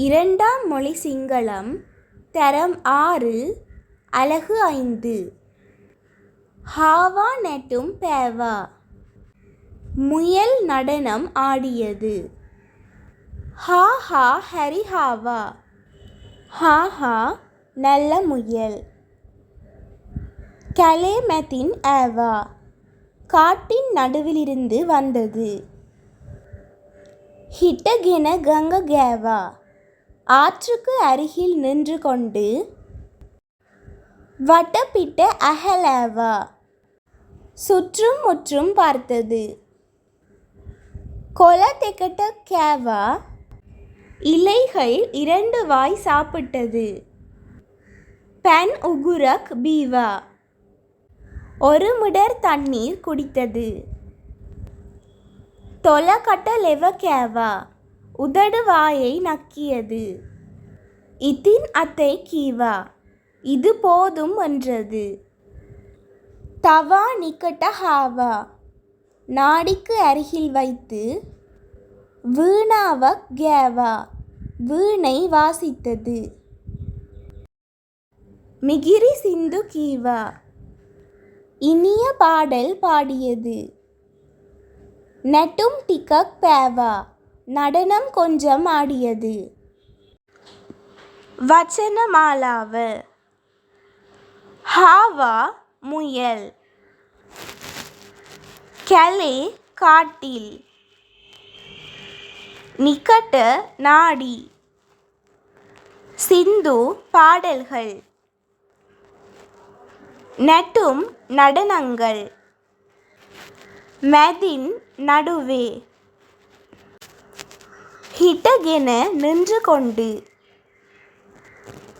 இரண்டாம் மொழி சிங்களம் தரம் ஆறு அலகு ஐந்து. ஹாவா நெட்டும் பேவா. முயல் நடனம் ஆடியது. ஹா ஹா ஹரி ஹாவா. ஹா ஹா நல்ல முயல். கலேமத்தின் ஆவா காட்டின் நடுவிலிருந்து வந்தது. ஹிட்டகின கங்க கேவா ஆற்றுக்கு அருகில் நின்று கொண்டு வட்டப்பிட்ட அகலேவா சுற்றும் முற்றும் பார்த்தது. கொல தெக்கட்ட கேவா இலைகள் இரண்டு வாய் சாப்பிட்டது. பென் உகுரக் பீவா ஒரு மிடர் தண்ணீர் குடித்தது. தொலகட்ட லெவ கேவா உதடு வாயை நக்கியது. இதின் அத்தை கீவா இது போதும் என்றது. தவா நிக்கட்ட ஹாவா நாடிக்கு அருகில் வைத்து வீணாவக் கேவா வீணை வாசித்தது. மிகிரி சிந்து கீவா இனிய பாடல் பாடியது. நெட்டும் டிக்கக் பேவா நடனம் கொஞ்சம் ஆடியது. வச்சனமாலாவு. ஹாவா முயல். கலே காட்டில். நிக்கட்ட நாடி. சிந்து பாடல்கள். நெட்டும் நடனங்கள். மெதின் நடுவே. ஹிட்டகென நின்று கொண்டு.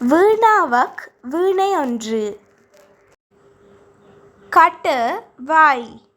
வீணாவக் வீணை ஒன்று கட்ட வாய்.